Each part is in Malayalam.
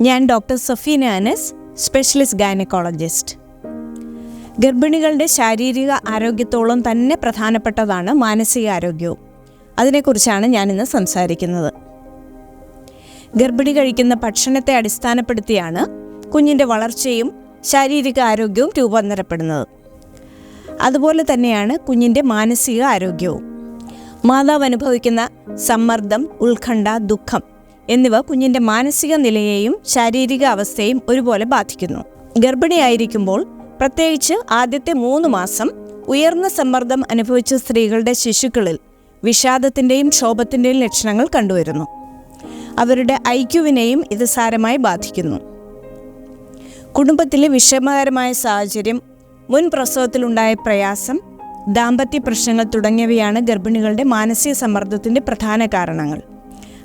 ഞാൻ doctor Safeena Anas specialist gynaecologist. ഗർഭിണികളുടെ ശാരീരിക ആരോഗ്യത്തോളം തന്നെ പ്രധാനപ്പെട്ടതാണ് മാനസിക ആരോഗ്യവും അതിനെക്കുറിച്ചാണ് ഞാനിന്ന് സംസാരിക്കുന്നത്. ഗർഭിണി കഴിക്കുന്ന ഭക്ഷണത്തെ അടിസ്ഥാനപ്പെടുത്തിയാണ് കുഞ്ഞിന്റെ വളർച്ചയും ശാരീരിക ആരോഗ്യവും രൂപാന്തരപ്പെടുന്നത്. അതുപോലെ തന്നെയാണ് കുഞ്ഞിന്റെ മാനസിക ആരോഗ്യവും മാതാവ് അനുഭവിക്കുന്ന സമ്മർദ്ദം ഉത്കണ്ഠ ദുഃഖം എന്നിവ കുഞ്ഞിന്റെ മാനസിക നിലയെയും ശാരീരിക അവസ്ഥയും ഒരുപോലെ ബാധിക്കുന്നു. ഗർഭിണിയായിരിക്കുമ്പോൾ പ്രത്യേകിച്ച് ആദ്യത്തെ മൂന്ന് മാസം ഉയർന്ന സമ്മർദ്ദം അനുഭവിച്ച സ്ത്രീകളുടെ ശിശുക്കളിൽ വിഷാദത്തിന്റെയും ക്ഷോഭത്തിന്റെയും ലക്ഷണങ്ങൾ കണ്ടുവരുന്നു. അവരുടെ ഐക്യുവിനെയും ഇത് സാരമായി ബാധിക്കുന്നു. കുടുംബത്തിലെ വിഷമകരമായ സാഹചര്യം മുൻ പ്രസവത്തിലുണ്ടായ പ്രയാസം ദാമ്പത്യ പ്രശ്നങ്ങൾ തുടങ്ങിയവയാണ് ഗർഭിണികളുടെ മാനസിക സമ്മർദ്ദത്തിന്റെ പ്രധാന കാരണങ്ങൾ.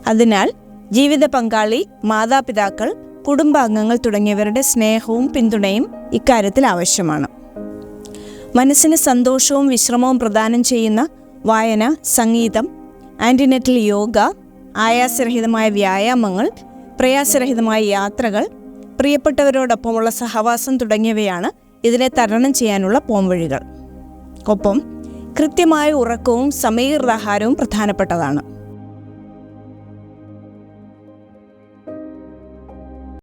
അതിനാൽ ജീവിത പങ്കാളി മാതാപിതാക്കൾ കുടുംബാംഗങ്ങൾ തുടങ്ങിയവരുടെ സ്നേഹവും പിന്തുണയും ഇക്കാര്യത്തിൽ ആവശ്യമാണ്. മനസ്സിന് സന്തോഷവും വിശ്രമവും പ്രദാനം ചെയ്യുന്ന വായന സംഗീതം ആന്റിനെറ്റൽ യോഗ ആയാസരഹിതമായ വ്യായാമങ്ങൾ പ്രയാസരഹിതമായ യാത്രകൾ പ്രിയപ്പെട്ടവരോടൊപ്പമുള്ള സഹവാസം തുടങ്ങിയവയാണ് ഇതിനെ തരണം ചെയ്യാനുള്ള പോംവഴികൾ. ഒപ്പം കൃത്യമായ ഉറക്കവും സമീകൃതാഹാരവും പ്രധാനപ്പെട്ടതാണ്.